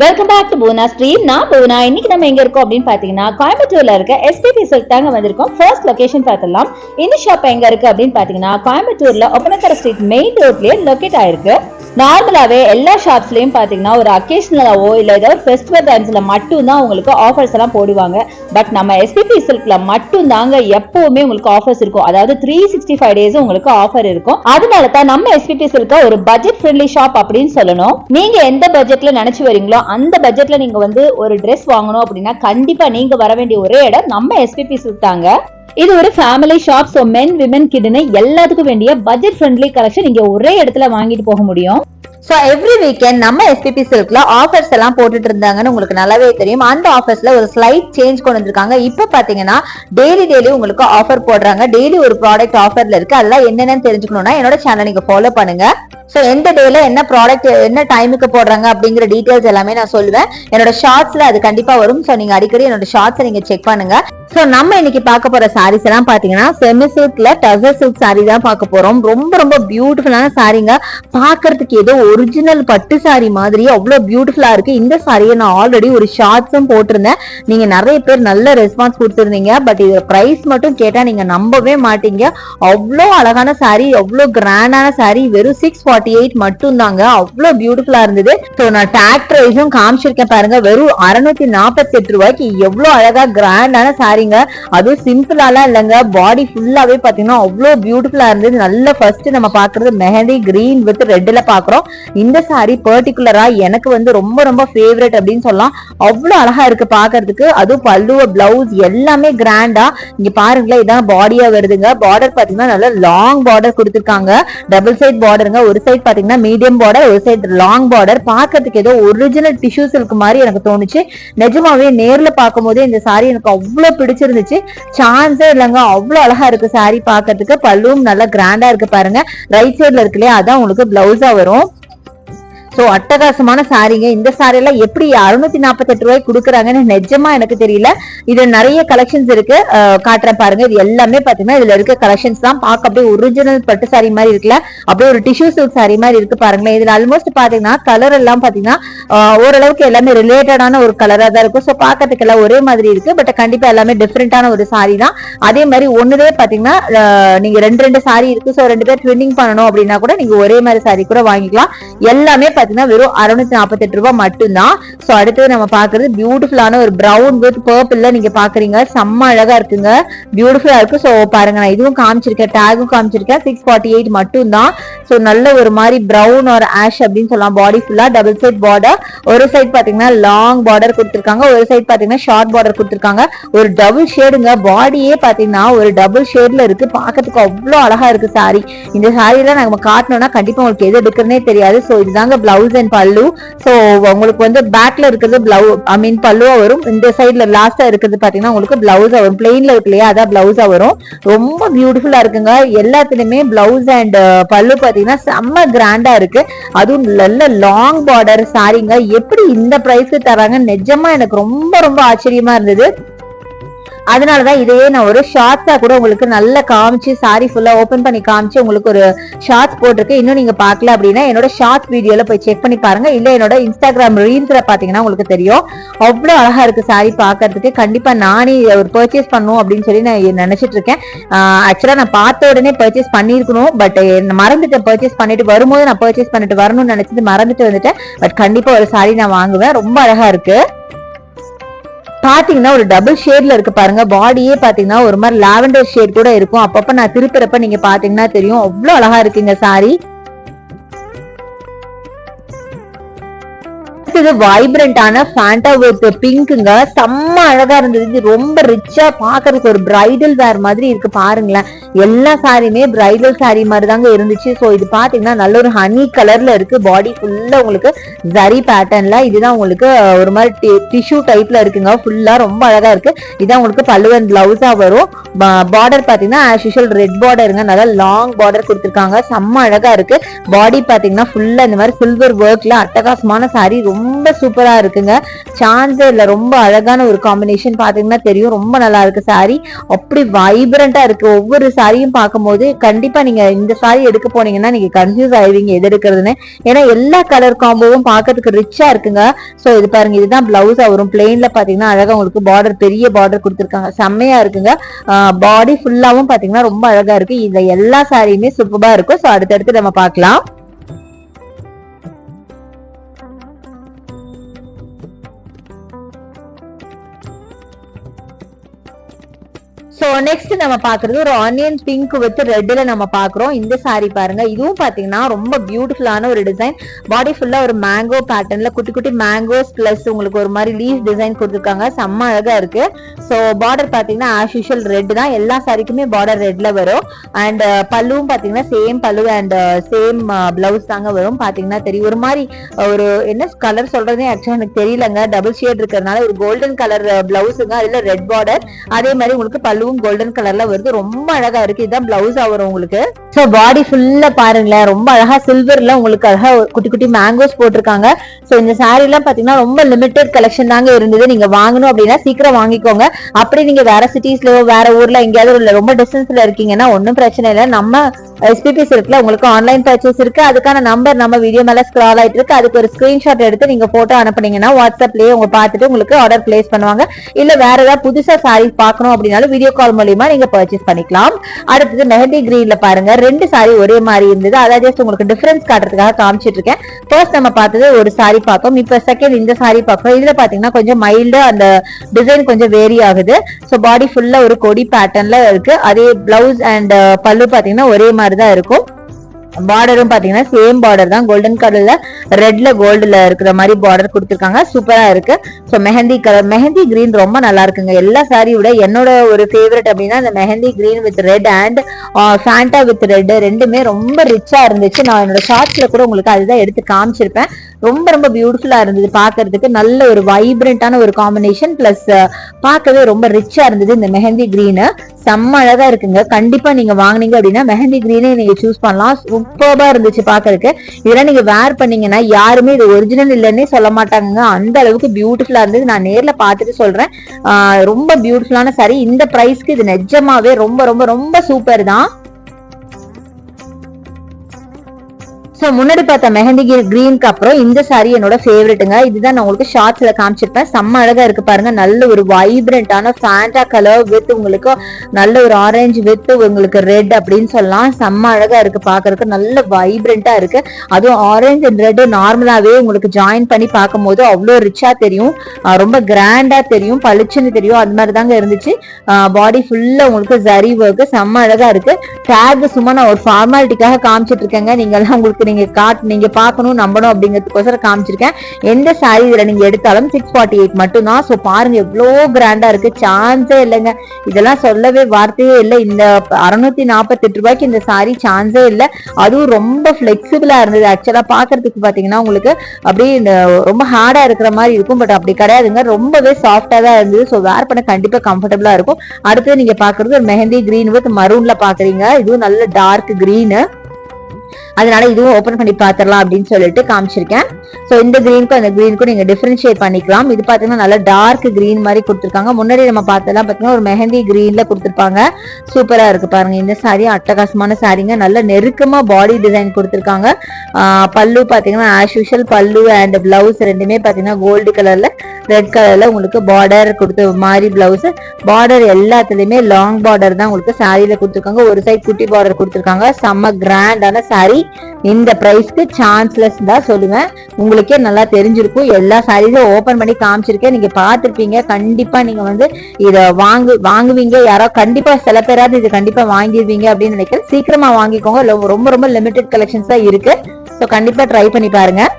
Welcome back to Poona stream நான் பூனா இன்னைக்கு நம்ம எங்க இருக்கோம் அப்படின்னு பாத்தீங்கன்னா கோயம்புத்தூர்ல இருக்க எஸ்பிபி சில்க் தாங்க வந்திருக்கோம். ஃபர்ஸ்ட் லொகேஷன் பார்த்தலாம் இந்த ஷாப் எங்க இருக்கு அப்படின்னு பாத்தீங்கன்னா கோயம்புத்தூர்ல ஒப்பனக்கர ஸ்ட்ரீட் மெயின் ரோட்லயே லொகேட் ஆயிருக்கு. நார்மலாகவே எல்லா ஷாப்ஸ்லையும் பார்த்தீங்கன்னா ஒரு அக்கேஷனலாவோ இல்லை ஏதாவது ஃபெஸ்டிவல் டைம்ஸில் மட்டும்தான் உங்களுக்கு ஆஃபர்ஸ் எல்லாம் போடுவாங்க. பட் நம்ம எஸ்பிபி சில்கில் மட்டும் தாங்க எப்பவுமே உங்களுக்கு ஆஃபர்ஸ் இருக்கும். அதாவது த்ரீ சிக்ஸ்டி ஃபைவ் டேஸ் உங்களுக்கு ஆஃபர் இருக்கும். அதனால தான் நம்ம எஸ்பிபி சில்க ஒரு பட்ஜெட் ஃப்ரெண்ட்லி ஷாப் அப்படின்னு சொல்லணும். நீங்க எந்த பட்ஜெட்ல நினைச்சு வரீங்களோ அந்த பட்ஜெட்ல நீங்க வந்து ஒரு ட்ரெஸ் வாங்கணும் அப்படின்னா கண்டிப்பா நீங்க வர வேண்டிய ஒரே இடம் நம்ம எஸ்பிபி சில்க் தாங்க. இது ஒரு family shop so men women கிட்னு எல்லாத்துக்கும் வேண்டிய பட்ஜெட் ஃப்ரெண்ட்லி கலெக்ஷன் நீங்க ஒரே இடத்துல வாங்கிட்டு போக முடியும். ஸோ எவ்ரி வீக்கெண்ட் நம்ம எஸ்பிபி சில்க்ல ஆஃபர்ஸ் எல்லாம் போட்டுட்டு இருந்தாங்கன்னு உங்களுக்கு நல்லாவே தெரியும். அந்த ஆஃபர்ஸ்ல ஒரு ஸ்லைட் சேஞ்ச் கொண்டு வந்திருக்காங்க. இப்போ பாத்தீங்கன்னா டெய்லி டெய்லி உங்களுக்கு ஆஃபர் போடுறாங்க. டெய்லி ஒரு ப்ராடக்ட் ஆஃபர்ல இருக்கு. அதெல்லாம் என்னென்னு தெரிஞ்சுக்கணும்னா என்னோட சேனல் நீங்க ஃபாலோ பண்ணுங்க. ஸோ எந்த டேல என்ன ப்ராடக்ட் என்ன டைமுக்கு போடுறாங்க அப்படிங்கிற டீட்டெயில்ஸ் எல்லாமே நான் சொல்லுவேன். என்னோட ஷார்ட்ஸ்ல அது கண்டிப்பா வரும். ஸோ நீங்க அடிக்கடி என்னோட ஷார்ட்ஸை நீங்க செக் பண்ணுங்க. ஸோ நம்ம இன்னைக்கு பார்க்க போற சாரீஸ் எல்லாம் பாத்தீங்கன்னா செமி சில்க்ல டசர் சில்க் சாரி தான் பார்க்க போறோம். ரொம்ப ரொம்ப பியூட்டிஃபுல்லான சாரீங்க பாக்குறதுக்கு ஏதோ ஒரிஜினல் பட்டு சாரி மாதிரி அவ்வளவு பியூட்டிஃபுல்லா இருக்கு. இந்த சாரியை நான் ஆல்ரெடி ஒரு ஷார்ட்ஸும் போட்டிருந்தேன். நீங்க நிறைய பேர் நல்ல ரெஸ்பான்ஸ் கொடுத்துருந்தீங்க. பட் இது ப்ரைஸ் மட்டும் கேட்டா நீங்க நம்பவே மாட்டீங்க. அவ்வளோ அழகான சாரி அவ்வளோ கிராண்டான சாரி வெறும் சிக்ஸ் ஃபார்ட்டி எயிட் மட்டும் தாங்க அவ்வளோ பியூட்டிஃபுல்லா இருந்தது. ஸோ நான் டேக் ப்ரைஸும் காமிச்சிருக்கேன் பாருங்க. வெறும் அறுநூத்தி நாற்பத்தி எட்டு ரூபாய்க்கு எவ்வளோ அழகா கிராண்டான சாரீங்க அதுவும் சிம்பிளாலாம் இல்லைங்க. பாடி ஃபுல்லாவே பாத்தீங்கன்னா அவ்வளோ பியூட்டிஃபுல்லா இருந்தது. நல்ல ஃபர்ஸ்ட் நம்ம பாக்குறது மெஹந்தி கிரீன் வித் ரெட்ல பாக்குறோம் இந்த சாரி பர்டிகுலரா எனக்கு வந்து ரொம்ப ரொம்ப ஃபேவரட் அப்படின்னு சொல்லலாம். அவ்வளவு அழகா இருக்கு பாக்குறதுக்கு அதுவும் பல்லுவ பிளவுஸ் எல்லாமே கிராண்டா இங்க பாருங்களேன் இதான் பாடியா வருதுங்க. பார்டர் பாத்தீங்கன்னா நல்லா லாங் பார்டர் கொடுத்துருக்காங்க. டபுள் சைட் பார்டருங்க ஒரு சைட் பாத்தீங்கன்னா மீடியம் பார்டர் ஒரு சைடு லாங் பார்டர் பாக்குறதுக்கு ஏதோ ஒரிஜினல் டிஷ்யூ சில்க் மாதிரி எனக்கு தோணுச்சு. நிஜமாவே நேர்ல பார்க்கும்போது இந்த சாரி எனக்கு அவ்வளவு பிடிச்சிருந்துச்சு. சான்ஸே இல்லைங்க. அவ்வளவு அழகா இருக்கு சாரி பாக்குறதுக்கு பல்லுவும் நல்லா கிராண்டா இருக்கு பாருங்க. ரைட் சைடுல இருக்குல்லையா அதான் உங்களுக்கு பிளவுஸா வரும். சோ அட்டகாசமான சாரீங்க இந்த சாரி எல்லாம் எப்படி அறுநூத்தி நாற்பத்தெட்டு ரூபாய் கொடுக்குறாங்கன்னு நிஜமா எனக்கு தெரியல. இது நிறைய கலெக்ஷன்ஸ் இருக்கு. காட்டுறேன் பாருங்க. இது எல்லாமே பாத்தீங்கன்னா இதுல இருக்க கலெக்ஷன்ஸ் தான். பார்க்க அப்படியே ஒரிஜினல் பட்டு சாரி மாதிரி இருக்குல்ல. அப்படியே ஒரு டிஷ்யூ சில்க் சாரி மாதிரி இருக்கு பாருங்களேன். இதுல ஆல்மோஸ்ட் பாத்தீங்கன்னா கலர் எல்லாம் பாத்தீங்கன்னா ஓரளவுக்கு எல்லாமே ரிலேட்டடான ஒரு கலரா தான் இருக்கும். ஸோ பார்க்கறதுக்கு எல்லாம் ஒரே மாதிரி இருக்கு. பட் கண்டிப்பா எல்லாமே டிஃப்ரெண்டான ஒரு சாரி தான். அதே மாதிரி ஒண்ணுதே பாத்தீங்கன்னா நீங்க ரெண்டு ரெண்டு சாரி இருக்கு. ஸோ ரெண்டு பேர் ட்வின்னிங் பண்ணணும் அப்படின்னா கூட நீங்க ஒரே மாதிரி சாரி கூட வாங்கிக்கலாம். எல்லாமே பாத்தீங்கன்னா வெறும் அறுநூத்தி நாற்பத்தெட்டு ரூபாய் மட்டும்தான். ஸோ அடுத்தது நம்ம பாக்குறது பியூட்டிஃபுல்லான ஒரு பிரவுன் வித் பர்பிள்ல நீங்க பாக்குறீங்க. செம்ம அழகா இருக்குங்க. பியூட்டிஃபுல்லா இருக்கு. ஸோ பாருங்க நான் இதுவும் காமிச்சிருக்கேன் டேகும் காமிச்சிருக்கேன். சிக்ஸ் ஃபார்ட்டி எயிட் மட்டும்தான். ஸோ நல்ல ஒரு மாதிரி ப்ரௌன் ஒரு ஆஷ் அப்படின்னு சொல்லலாம். பாடி ஃபுல்லா டபுள் சைட் பார்டர் ஒரு சைட் பாத்தீங்கன்னா லாங் பார்டர் கொடுத்துருக்காங்க. ஒரு சைட் பாத்தீங்கன்னா ஷார்ட் பார்டர் கொடுத்துருக்காங்க. ஒரு டபுள் ஷேடுங்க பாடியே பாத்தீங்கன்னா ஒரு டபுள் ஷேட்ல இருக்கு. பாக்கிறதுக்கு அவ்வளோ அழகா இருக்கு சாரி இந்த சாரியெல்லாம் நம்ம காட்டணும்னா கண்டிப்பா உங்களுக்கு எது எடுக்கிறதுனே தெரியாது. ஸோ இதுதாங்க பிளவுஸ் அண்ட் பல்லு ஸோ உங்களுக்கு வந்து பேக்ல இருக்கிறது பிளவு ஐ மீன் பல்லுவா வரும். இந்த சைட்ல லாஸ்டா இருக்கிறது பாத்தீங்கன்னா உங்களுக்கு பிளவுஸா வரும். பிளெயின்ல இருக்கு இல்லையா? அதான் பிளவுஸா வரும். ரொம்ப பியூட்டிஃபுல்லா இருக்குங்க. எல்லாத்துலயுமே பிளவுஸ் அண்ட் பல்லு பாத்தீங்கன்னா செம்ம கிராண்டா இருக்கு. அதுவும் நல்ல லாங் பார்டர் சாரிங்க. எப்படி இந்த ப்ரைஸ்க்கு தராங்க நிஜமா எனக்கு ரொம்ப ரொம்ப ஆச்சரியமா இருந்தது. அதனாலதான் இதையே நான் ஒரு ஷார்ட்ஸா கூட உங்களுக்கு நல்லா காமிச்சு சாரி ஃபுல்லா ஓபன் பண்ணி காமிச்சு உங்களுக்கு ஒரு ஷார்ட்ஸ் போட்டிருக்கு இன்னும் நீங்க பார்க்கல அப்படின்னா என்னோட ஷார்ட்ஸ் வீடியோல போய் செக் பண்ணி பாருங்க. இல்ல என்னோட இன்ஸ்டாகிராம் ரீல்ஸ்ல பாத்தீங்கன்னா உங்களுக்கு தெரியும். அவ்வளவு அழகா இருக்கு சாரி பாக்குறதுக்கு கண்டிப்பா நானே ஒரு பர்ச்சேஸ் பண்ணும் அப்படின்னு சொல்லி நான் நினைச்சிட்டு இருக்கேன். ஆக்சுவலா நான் பார்த்த உடனே பர்ச்சேஸ் பண்ணிருக்கணும் பட் மறந்துட்டேன். பர்ச்சேஸ் பண்ணிட்டு வரும்போது நான் பர்ச்சேஸ் பண்ணிட்டு வரணும்னு நினைச்சது மறந்துட்டு வந்துட்டேன். பட் கண்டிப்பா ஒரு சாரி நான் வாங்குவேன். ரொம்ப அழகா இருக்கு. பாத்தீங்கன்னா ஒரு டபுள் ஷேட்ல இருக்கு பாருங்க. பாடியே பாத்தீங்கன்னா ஒரு மாதிரி லாவெண்டர் ஷேட் கூட இருக்கும். அப்பப்ப நான் திருப்புறப்ப நீங்க பாத்தீங்கன்னா தெரியும். அவ்வளவு அழகா இருக்குங்க சாரி இது வைப்ரண்டான ஃபேண்டா வித் பிங்க்குங்க செம்ம அழகா இருந்தது. இது ரொம்ப ரிச்சா பாக்குறதுக்கு ஒரு பிரைடல் வேர் மாதிரி இருக்கு பாருங்களேன். எல்லா சாரியுமே பிரைடல் சாரி மாதிரி தாங்க இருந்துச்சு. ஸோ இது பார்த்தீங்கன்னா நல்ல ஒரு ஹனி கலர்ல இருக்கு. பாடி ஃபுல்லா உங்களுக்கு ஜரி பேட்டர்ன்ல இதுதான் உங்களுக்கு ஒரு மாதிரி டிஷ்யூ டைப்ல இருக்குங்க. ஃபுல்லா ரொம்ப அழகா இருக்கு. இதான் உங்களுக்கு பல்லுவன் பிளவுஸா வரும். பார்டர் பார்த்தீங்கன்னா ஆஸ் யூஷுவல் ரெட் பார்டருங்க நல்லா லாங் பார்டர் கொடுத்துருக்காங்க. செம்ம அழகா இருக்கு. பாடி பார்த்தீங்கன்னா ஃபுல்லா இந்த மாதிரி சில்வர் ஒர்க்ல அட்டகாசமான சாரி ரொம்ப சூப்பரா இருக்குங்க. சான்ஸே இல்லை. ரொம்ப அழகான ஒரு காம்பினேஷன் பார்த்தீங்கன்னா தெரியும். ரொம்ப நல்லா இருக்கு சாரி அப்படி வைப்ரண்டா இருக்கு. ஒவ்வொரு சாரியும் பார்க்கும்போது கண்டிப்பா நீங்க இந்த சாரி எடுக்க போனீங்கன்னா நீங்க கன்ஃபியூஸ் ஆயிடுவீங்க எது எடுக்கிறதுன்னு. ஏன்னா எல்லா கலர் காம்போவும் பார்க்கறதுக்கு ரிச்சா இருக்குங்க. சோ இது பாருங்க இதுதான் ப்ளவுஸ் வரும். பிளெயின்ல பாத்தீங்கன்னா அழகா உங்களுக்கு பார்டர் பெரிய பார்டர் கொடுத்துருக்காங்க. செம்மையா இருக்குங்க. பாடி ஃபுல்லாவும் பாத்தீங்கன்னா ரொம்ப அழகா இருக்கு. இதில் எல்லா சாரியுமே சூப்பரா இருக்கும். சோ அடுத்தடுத்து நம்ம பார்க்கலாம். நெக்ஸ்ட் நம்ம பாக்குறது ஒரு ஆனியன் பிங்க் வித் ரெட்ல நம்ம பாக்குறோம். இந்த சாரி பாருங்க. இதுவும் பாத்தீங்கன்னா ரொம்ப பியூட்டிஃபுல்லான ஒரு டிசைன் பாடி ஃபுல்லா ஒரு மேங்கோ பேட்டர்ன்ல குட்டி குட்டி மேங்கோஸ் பிளஸ் உங்களுக்கு ஒரு மாதிரி லீஸ் டிசைன் கொடுத்துருக்காங்க. செம்ம அழகா இருக்கு. சோ பார்டர் பாத்தீங்கன்னா ஆஸ் யூஷுவல் ரெட் தான். எல்லா சாரிக்குமே பார்டர் ரெட்ல வரும். அண்ட் uh, பல்லுவும் பாத்தீங்கன்னா சேம் பல்லு அண்ட் சேம் பிளவுஸ் தாங்க வரும். பாத்தீங்கன்னா தெரியும். ஒரு மாதிரி uh, ஒரு என்ன கலர் சொல்றதே ஆக்சுவலா எனக்கு தெரியலங்க. டபுள் ஷேட் இருக்கிறதுனால ஒரு கோல்டன் கலர் பிளவுஸுங்க அதுல ரெட் பார்டர் அதே மாதிரி உங்களுக்கு பல்லுவும் கோல்டன் கலர்ல வருது. ரொம்ப அழகா இருக்கு. இதுதான் பிளவுஸ் வரும் உங்களுக்கு. சோ பாடி ஃபுல்லா பாருங்களேன். ரொம்ப அழகா சில்வர்ல உங்களுக்கு அழகா குட்டி குட்டி மேங்கோஸ் போட்டிருக்காங்க. சோ இந்த சாரி எல்லாம் பாத்தீங்கன்னா ரொம்ப லிமிடெட் கலெக்ஷன் தாங்க இருந்தது. நீங்க வாங்கணும் அப்படின்னா சீக்கிரம் வாங்கிக்கோங்க. அப்படி நீங்க வேற சிட்டிஸ்லயோ வேற ஊர்ல எங்கேயாவது உள்ள ரொம்ப டிஸ்டன்ஸ்ல இருக்கீங்கன்னா ஒன்றும் பிரச்சனை இல்லை. நம்ம எஸ்பிபி சில்க்ல உங்களுக்கு ஆன்லைன் பர்ச்சேஸ் இருக்கு. அதுக்கான நம்பர் நம்ம வீடியோ மேல ஸ்க்ரால் ஆயிட்டு இருக்கு. அதுக்கு ஒரு ஸ்கிரீன்ஷாட் எடுத்து நீங்க போட்டோ அனுப்புனீங்கன்னா வாட்ஸ்அப்லயே உங்க பார்த்துட்டு உங்களுக்கு ஆர்டர் பிளேஸ் பண்ணுவாங்க. இல்ல வேற ஏதாவது புதுசா சாரீஸ் பார்க்கணும் அப்படின்னாலும் வீடியோ கால் மூலியமா நீங்க பர்ச்சேஸ் பண்ணிக்கலாம். அடுத்தது மெஹந்தி கிரீன்ல பாருங்க. ரெண்டு சாரி ஒரே மாதிரி இருந்தது. அதாவது ஜஸ்ட் உங்களுக்கு டிஃபரன்ஸ் காட்டுறதுக்காக காமிச்சிட்டு இருக்கேன் ஃபர்ஸ்ட் நம்ம பார்த்தது ஒரு சாரி பார்த்தோம். இப்ப செகண்ட் இந்த சாரி பார்க்கறோம் இதுல பாத்தீங்கன்னா கொஞ்சம் மைல்டு அந்த டிசைன் கொஞ்சம் வேரி ஆகுது. ஸோ பாடி ஃபுல்லா ஒரு கொடி பேட்டர்ன்ல இருக்கு. அதே பிளவுஸ் அண்ட் பல்லு பாத்தீங்கன்னா ஒரே மாதிரி தான் இருக்கும். பார்டரும் பாத்தீங்கன்னா சேம் பார்டர் தான். கோல்டன் கலர்ல ரெட்ல கோல்டுல இருக்கிற மாதிரி பார்டர் கொடுத்துருக்காங்க. சூப்பரா இருக்கு. So mehndi colour mehndi green ரொம்ப நல்லா இருக்குங்க. எல்லா சாரியை விட என்னோட ஒரு ஃபேவரட் அப்படின்னா இந்த mehndi green with red and Fanta with red ரெண்டுமே ரொம்ப ரிச்சா இருந்துச்சு. நான் என்னோட ஷார்ட்ஸ்ல கூட உங்களுக்கு அதுதான் எடுத்து காமிச்சிருப்பேன். ரொம்ப ரொம்ப பியூட்டிஃபுல்லா இருந்தது. பாக்குறதுக்கு நல்ல ஒரு வைப்ரண்டான ஒரு காம்பினேஷன் பிளஸ் பார்க்கவே ரொம்ப ரிச்சா இருந்தது இந்த மெஹந்தி கிரீனு செம்ம அழகா இருக்குங்க. கண்டிப்பா நீங்க வாங்குனீங்க அப்படின்னா மெஹந்தி கிரீனே நீங்க சூஸ் பண்ணலாம். சூப்பர்பா இருந்துச்சு பாக்குறதுக்கு இதெல்லாம் நீங்க வேர் பண்ணீங்கன்னா யாருமே இது ஒரிஜினல் இல்லைன்னே சொல்ல மாட்டாங்க அந்த அளவுக்கு பியூட்டிஃபுல்லா இருந்தது. நான் நேர்ல பார்த்துட்டு சொல்றேன். ரொம்ப பியூட்டிஃபுல்லான சாரி இந்த பிரைஸ்க்கு இது நிஜமாவே ரொம்ப ரொம்ப ரொம்ப சூப்பர் தான். ஸோ முன்னாடி பார்த்த மெஹந்தி கிரீனுக்கு அப்புறம் இந்த சாரி என்னோட ஃபேவரட்டுங்க இதுதான் நான் உங்களுக்கு ஷார்ட்ஸ்ல காமிச்சிருப்பேன். செம்ம அழகா இருக்கு பாருங்க. நல்ல ஒரு வைப்ரண்டான ஃபேண்டா கலர் வித் உங்களுக்கு நல்ல ஒரு ஆரஞ்சு வித் உங்களுக்கு ரெட் அப்படின்னு சொல்லலாம். செம்ம அழகா இருக்கு பாக்குறதுக்கு நல்ல வைப்ரண்டா இருக்கு. அதுவும் ஆரஞ்சு அண்ட் ரெட் நார்மலாவே உங்களுக்கு ஜாயின் பண்ணி பார்க்கும்போது அவ்வளோ ரிச்சா தெரியும். ரொம்ப கிராண்டா தெரியும். பளிச்சுன்னு தெரியும். அது மாதிரி தாங்க இருந்துச்சு. பாடி ஃபுல்லா உங்களுக்கு ஜரி ஒர்க் செம்ம அழகா இருக்கு. டேக் சும்மா நான் ஒரு ஃபார்மாலிட்டிக்காக காமிச்சிட்டு இருக்கேங்க. நீங்க எல்லாம் உங்களுக்கு நீங்க காட் நீங்க பார்க்கணும் நம்பணும் அப்படிங்கிறதுக்கோசரம் காமிச்சிருக்கேன். எந்த சாரி இதுல நீங்க எடுத்தாலும் சிக்ஸ் ஃபார்ட்டி எயிட் மட்டும் தான் ஸோ பாருங்க எவ்வளோ கிராண்டா இருக்கு. சான்ஸே இல்லைங்க. இதெல்லாம் சொல்லவே வார்த்தையே இல்லை. இந்த அறுநூத்தி நாற்பத்தெட்டு ரூபாய்க்கு இந்த சாரி சான்ஸே இல்லை. அதுவும் ரொம்ப ஃபிளெக்சிபிளா இருந்தது. ஆக்சுவலா பாக்குறதுக்கு பாத்தீங்கன்னா உங்களுக்கு அப்படியே இந்த ரொம்ப ஹார்டா இருக்கிற மாதிரி இருக்கும். பட் அப்படி கிடையாதுங்க. ரொம்பவே சாஃப்டா தான் இருந்தது. ஸோ வேர் பண்ண கண்டிப்பா கம்ஃபர்டபுளா இருக்கும். அடுத்து நீங்க பாக்குறது ஒரு மெஹந்தி கிரீன் வித் மரூன்ல பாக்குறீங்க இதுவும் நல்ல டார்க் கிரீனு அதனால இதுவும் ஓப்பன் பண்ணி பாத்திரலாம் அப்படின்னு சொல்லிட்டு காமிச்சிருக்கேன். ஸோ இந்த கிரீனுக்கும் அந்த கிரீனுக்கும் நீங்க டிஃபரன்ஷியேட் பண்ணிக்கலாம். இது பாத்தீங்கன்னா நல்லா டார்க் கிரீன் மாதிரி கொடுத்துருக்காங்க. முன்னாடி நம்ம பார்த்தெல்லாம் பாத்தீங்கன்னா ஒரு மெஹந்தி கிரீன்ல கொடுத்துருப்பாங்க. சூப்பரா இருக்கு பாருங்க. இந்த சாரி அட்டகாசமான சாரிங்க நல்ல நெருக்கமா பாடி டிசைன் கொடுத்துருக்காங்க. பல்லு பாத்தீங்கன்னா ஆஸ் யூஷுவல் பல்லு அண்ட் பிளவுஸ் ரெண்டுமே பாத்தீங்கன்னா கோல்டு கலர்ல ரெட் கலர்ல உங்களுக்கு பார்டர் கொடுத்த மாதிரி பிளவுஸ் பார்டர் எல்லாத்துலயுமே லாங் பார்டர் தான் உங்களுக்கு சாரியில கொடுத்துருக்காங்க. ஒரு சைட் குட்டி பார்டர் கொடுத்துருக்காங்க. செம்ம கிராண்டான சாரி இந்த பிரைஸ்க்கு சான்ஸ்லெஸ் தான் சொல்லுவேன் உங்களுக்கே நல்லா தெரிஞ்சிருக்கும். எல்லா சாரீஸும் ஓபன் பண்ணி காமிச்சிருக்கேன். நீங்க பார்த்துருப்பீங்க. கண்டிப்பா நீங்க வந்து இதை வாங்கு வாங்குவீங்க. யாரோ கண்டிப்பா சில பேராவது இது கண்டிப்பா வாங்கிடுவீங்க அப்படின்னு நினைக்கிறேன். சீக்கிரமா வாங்கிக்கோங்க. ரொம்ப- ரொம்ப ரொம்ப லிமிடெட் கலெக்ஷன்ஸ் தான் இருக்கு. ஸோ கண்டிப்பா ட்ரை பண்ணி பாருங்க.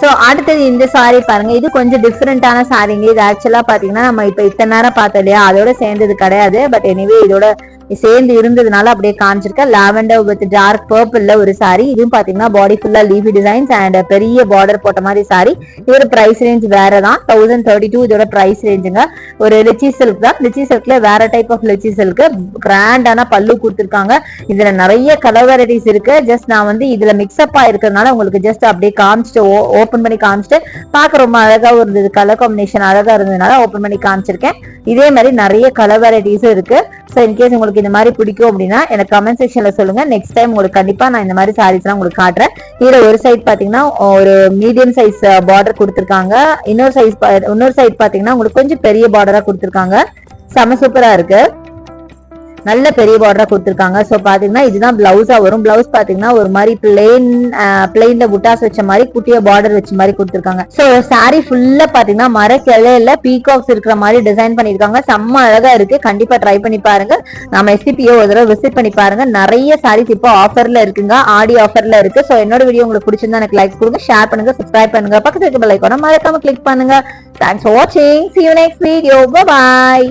ஸோ அடுத்தது இந்த சாரி பாருங்க. இது கொஞ்சம் டிஃப்ரெண்டான சாரிங்க இது ஆக்சுவலா பாத்தீங்கன்னா நம்ம இப்போ இத்தனை நேரம் பார்த்தோம் இல்லையா? அதோட சேர்ந்தது கிடையாது. பட் எனிவே இதோட சேர்ந்து இருந்ததுனால அப்படியே காமிச்சிருக்கேன் லாவெண்டர் வித் டார்க் பர்பிள்ல ஒரு சாரி இதுவும் பாத்தீங்கன்னா பாடி ஃபுல்லா லீஃபி டிசைன்ஸ் அண்ட் பெரிய பார்டர் போட்ட மாதிரி சாரி இதோட பிரைஸ் ரேஞ்ச் வேற தான் தௌசண்ட் தேர்ட்டி டூ இதோட பிரைஸ் ரேஞ்சுங்க ஒரு லிச்சி சில்க் தான். லிச்சி சில்க்ல வேற டைப் ஆஃப் லிச்சி சில்க் கிராண்டான பல்லு கொடுத்துருக்காங்க. இதுல நிறைய கலர் வெரைட்டிஸ் இருக்கு. ஜஸ்ட் நான் வந்து இதுல மிக்ஸ்அப் ஆயிருக்கிறதுனால உங்களுக்கு ஜஸ்ட் அப்படியே காமிச்சிட்டு ஓபன் பண்ணி காமிச்சிட்டு பார்க்க ரொம்ப அழகா இருந்தது. கலர் காம்பினேஷன் அழகா இருந்ததுனால ஓபன் பண்ணி காமிச்சிருக்கேன். இதே மாதிரி நிறைய கலர் வெரைட்டிஸும் இருக்கு. ஸோ இன்கேஸ் உங்களுக்கு இந்த மாதிரி பிடிக்கும் அப்படின்னா எனக்கு கமெண்ட் செக்ஷன்ல சொல்லுங்க. நெக்ஸ்ட் டைம் உங்களுக்கு கண்டிப்பா நான் இந்த மாதிரி சாரீஸ்லாம் உங்களுக்கு காட்டுறேன். இதுல ஒரு சைட் பாத்தீங்கன்னா ஒரு மீடியம் சைஸ் பார்டர் கொடுத்துருக்காங்க. இன்னொரு சைஸ் இன்னொரு சைட் பாத்தீங்கன்னா உங்களுக்கு கொஞ்சம் பெரிய பார்டரா கொடுத்துருக்காங்க. செம சூப்பரா இருக்கு. நல்ல பெரிய பார்டரா கொடுத்துருக்காங்க. ஸோ பாத்தீங்கன்னா இதுதான் பிளவுஸா வரும். பிளவுஸ் பாத்தீங்கன்னா ஒரு மாதிரி பிளெயின் பிளெயின்ல புட்டாஸ் வச்ச மாதிரி குட்டிய பார்டர் வச்ச மாதிரி கொடுத்துருக்காங்க. ஸோ சாரி ஃபுல்லா பாத்தீங்கன்னா மர கிளையில பீகாக்ஸ் இருக்கிற மாதிரி டிசைன் பண்ணிருக்காங்க செம்ம அழகா இருக்கு. கண்டிப்பா ட்ரை பண்ணி பாருங்க. நம்ம எஸ்டிபிஓ ஒரு தடவை விசிட் பண்ணி பாருங்க. நிறைய சாரீஸ் இப்போ ஆஃபர்ல இருக்குங்க. ஆடி ஆஃபர்ல இருக்கு. ஸோ என்னோட வீடியோ உங்களுக்கு பிடிச்சிருந்தா எனக்கு லைக் கொடுங்க. ஷேர் பண்ணுங்க. சப்ஸ்கிரைப் பண்ணுங்க. பக்கத்துல இருக்க பெல் ஐக்கான மறக்காம கிளிக் பண்ணுங்க. தேங்க்ஸ் ஃபார் வாட்சிங் see you next video bye